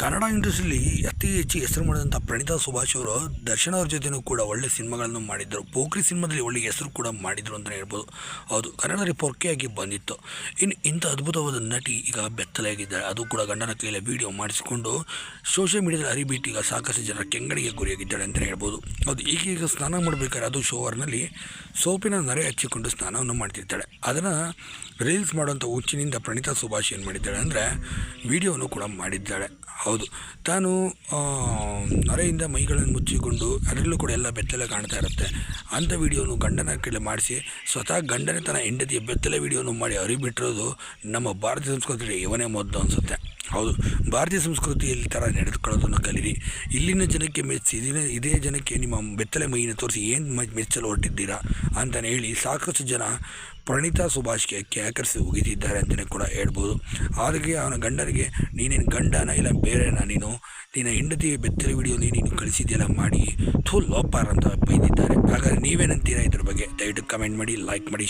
ಕನ್ನಡ ಇಂಡಸ್ಟ್ರಿಯಲ್ಲಿ ಅತಿ ಹೆಚ್ಚು ಹೆಸರು ಮಾಡಿದಂಥ ಪ್ರಣೀತಾ ಸುಭಾಷ್ ಅವರು ದರ್ಶನ್ ಅವ್ರ ಜೊತೆನೂ ಕೂಡ ಒಳ್ಳೆ ಸಿನಿಮಾಗಳನ್ನು ಮಾಡಿದ್ದರು ಪೋಖ್ರಿ ಸಿನಿಮಾದಲ್ಲಿ ಒಳ್ಳೆ ಹೆಸರು ಕೂಡ ಮಾಡಿದರು ಅಂತಲೇ ಹೇಳ್ಬೋದು. ಹೌದು, ಕನ್ನಡದಲ್ಲಿ ಪೊರ್ಕೆಯಾಗಿ ಬಂದಿತ್ತು. ಇನ್ನು ಇಂಥ ಅದ್ಭುತವಾದ ನಟಿ ಈಗ ಬೆತ್ತಲಾಗಿದ್ದಾರೆ ಅದು ಕೂಡ ಗಂಡನ ಕೈಯಲ್ಲಿ ವಿಡಿಯೋ ಮಾಡಿಸಿಕೊಂಡು ಸೋಷಿಯಲ್ ಮೀಡಿಯಾದಲ್ಲಿ ಅರಿಬಿಟ್ಟು ಈಗ ಸಾಕಷ್ಟು ಜನರ ಕೆಂಗಡಿಗೆ ಗುರಿಯಾಗಿದ್ದಾಳೆ ಅಂತಲೇ ಹೇಳ್ಬೋದು. ಹೌದು, ಈಗೀಗ ಸ್ನಾನ ಮಾಡಬೇಕಾದ್ರೆ ಅದು ಶೋವರ್ನಲ್ಲಿ ಸೋಪಿನ ನರೆ ಹಚ್ಚಿಕೊಂಡು ಸ್ನಾನವನ್ನು ಮಾಡ್ತಿರ್ತಾಳೆ. ಅದನ್ನು ರೀಲ್ಸ್ ಮಾಡುವಂಥ ಹುಚ್ಚಿನಿಂದ ಪ್ರಣೀತಾ ಸುಭಾಷ್ ಏನು ಮಾಡಿದ್ದಾಳೆ ಅಂದರೆ ವಿಡಿಯೋವನ್ನು ಕೂಡ ಮಾಡಿದ್ದಾಳೆ. ಹೌದು. ತಾನು ನರೆಯಿಂದ ಮೈಗಳನ್ನು ಮುಚ್ಚಿಕೊಂಡು ಅದರಲ್ಲೂ ಕೂಡ ಎಲ್ಲ ಬೆತ್ತಲೆ ಕಾಣ್ತಾ ಇರುತ್ತೆ. ಅಂಥ ವೀಡಿಯೋನು ಗಂಡನ ಕೈಲಿ ಮಾಡಿಸಿ, ಸ್ವತಃ ಗಂಡನೇ ತನ್ನ ಹೆಂಡತಿಯ ಬೆತ್ತಲೆ ವೀಡಿಯೋನು ಮಾಡಿ ಅರಿಬಿಟ್ಟಿರೋದು ನಮ್ಮ ಭಾರತೀಯ ಸಂಸ್ಕೃತಿಯಲ್ಲಿ ಇವನೇ ಮೊದಲು ಅನಿಸುತ್ತೆ. ಹೌದು, ಭಾರತೀಯ ಸಂಸ್ಕೃತಿಯಲ್ಲಿ ಥರ ನಡೆದುಕೊಳ್ಳೋದನ್ನು ಕಲೀರಿ. ಇಲ್ಲಿನ ಜನಕ್ಕೆ ಮೆಚ್ಚಿ ಇದಿನ ಇದೇ ಜನಕ್ಕೆ ನಿಮ್ಮ ಬೆತ್ತಲೆ ಮೈನ ತೋರಿಸಿ ಏನು ಮೆಚ್ಚಲು ಹೊರಟಿದ್ದೀರಾ ಅಂತಲೇ ಹೇಳಿ ಸಾಕಷ್ಟು ಜನ ಪ್ರಣೀತಾ ಸುಭಾಷ್ಗೆ ಕ್ಯಾಕರಿಸಿ ಉಗಿದಿದ್ದಾರೆ ಅಂತಲೇ ಕೂಡ ಹೇಳ್ಬೋದು. ಹಾಗೆ ಅವನ ಗಂಡನಿಗೆ, ನೀನೇನು ಗಂಡನ ಇಲ್ಲ ಬೇರೆನ ನೀನು? ನಿನ್ನ ಹೆಂಡತಿ ಬೆತ್ತಲೆ ವಿಡಿಯೋ ನೀನು ಕಳಿಸಿದೆಯಲ್ಲ ಮಾಡಿ, ಥೂ ಲೋಪಾರ್ ಅಂತ ಬೈದಿದ್ದಾರೆ. ಹಾಗಾದ್ರೆ ನೀವೇನಂತೀರಾ ಇದ್ರ ಬಗ್ಗೆ? ದಯವಿಟ್ಟು ಕಮೆಂಟ್ ಮಾಡಿ ಲೈಕ್ ಮಾಡಿ